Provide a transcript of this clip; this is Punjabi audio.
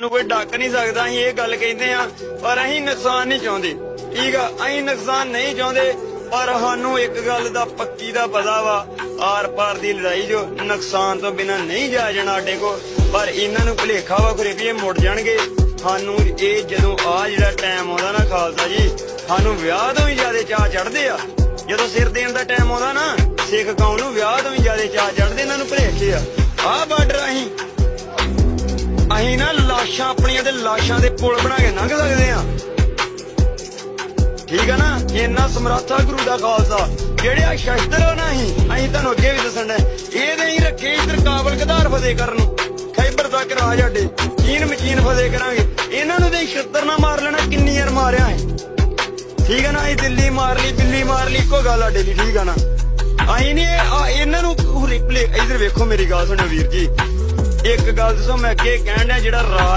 ਨੂੰ ਕੋਈ ਡੱਕ ਨਹੀਂ ਸਕਦਾ, ਅਸੀਂ ਇਹ ਗੱਲ ਕਹਿੰਦੇ ਆ ਪਰ ਅਸੀਂ ਨੁਕਸਾਨ ਨਹੀਂ ਚਾਹੁੰਦੇ। ਠੀਕ ਆ, ਅਸੀਂ ਨੁਕਸਾਨ ਨਹੀਂ ਚਾਹੁੰਦੇ, ਪਰ ਸਾਨੂੰ ਇੱਕ ਗੱਲ ਦਾ ਪੱਕੀ ਦਾ ਪਤਾ ਵਾ ਆਰ ਪਾਰ ਦੀ ਲੜਾਈ ਜੋ ਨੁਕਸਾਨ ਤੋਂ ਬਿਨਾ ਨਹੀਂ ਜਾ ਜਾਣਾ ਸਾਡੇ ਕੋ ਪਰ ਇਹਨਾਂ ਨੂੰ ਭੁਲੇਖਾ ਵਾ ਖਰੇ ਵੀ ਇਹ ਮੁੜ ਜਾਣਗੇ। ਸਾਨੂੰ ਇਹ ਜਦੋਂ ਆ ਜਿਹੜਾ ਟਾਈਮ ਆਉਂਦਾ ਨਾ ਖਾਲਸਾ ਜੀ, ਸਾਨੂੰ ਵਿਆਹ ਤੋਂ ਵੀ ਜ਼ਿਆਦਾ ਚਾਹ ਚੜਦੇ ਆ। ਜਦੋਂ ਸਿਰ ਦੇਣ ਦਾ ਟਾਈਮ ਆਉਂਦਾ ਨਾ, ਸਿੱਖ ਕੌਮ ਨੂੰ ਵਿਆਹ ਤੋਂ ਵੀ ਜ਼ਿਆਦਾ ਚਾਹ ਚੜਦੇ ਇਹਨਾਂ ਨੂੰ ਭੁਲੇਖੇ ਆ। ਆਹ ਬਾਰਡਰ ਅਸੀਂ। ਅਸੀਂ ਨਾ ਲਾਸ਼ਾਂ ਆਪਣੀਆਂ ਤੇ ਲਾਸ਼ਾਂ ਦੇ ਪੁਲ ਬਣਾ ਕੇ ਲੰਘ ਸਕਦੇ ਆ। ਠੀਕ ਆ ਨਾ? ਇੰਨਾ ਸਮਰੱਥਾ ਗੁਰੂ ਦਾ ਖਾਲਸਾ। ਜਿਹੜੇ ਆ ਸ਼ਸਤਰ ਆ ਨਾ ਅਸੀਂ ਤੁਹਾਨੂੰ ਅੱਗੇ ਵੀ ਦੱਸਣਾ ਇਹਦੇ ਹੀ ਰੱਖੇ ਇਧਰ ਕਾਬਲ ਗਧਾਰ ਫਤਿਹ ਕਰਨ ਖੈਬਰ ਤੱਕ ਰਾਜ ਸਾਡੇ, ਚੀਨ ਮਚੀਨ ਫਤਿਹ ਕਰਾਂਗੇ। ਇਹਨਾਂ ਨੂੰ ਤੇ ਛੱਤਰ ਨਾ ਮਾਰ ਲੈਣਾ ਕਿੰਨੀ ਵਾਰ ਮਾਰਿਆ ਹੈ ਠੀਕ ਆ ਨਾ? ਇਹ ਦਿੱਲੀ ਮਾਰ ਲਈ, ਦਿੱਲੀ ਮਾਰ ਲਈ, ਇੱਕੋ ਗੱਲ ਸਾਡੇ ਲਈ, ਠੀਕ ਆ ਨਾ? ਅਸੀਂ ਨਹੀਂ ਇਹਨਾਂ ਨੂੰ ਰਿਪਲੇ ਇਧਰ ਵੇਖੋ ਮੇਰੀ ਗੱਲ ਸੁਣੋ ਵੀਰ ਜੀ। ਇੱਕ ਗੱਲ ਦੱਸੋ, ਮੈਂ ਅੱਗੇ ਕਹਿਣ ਡਿਆ ਜਿਹੜਾ ਰਾਜ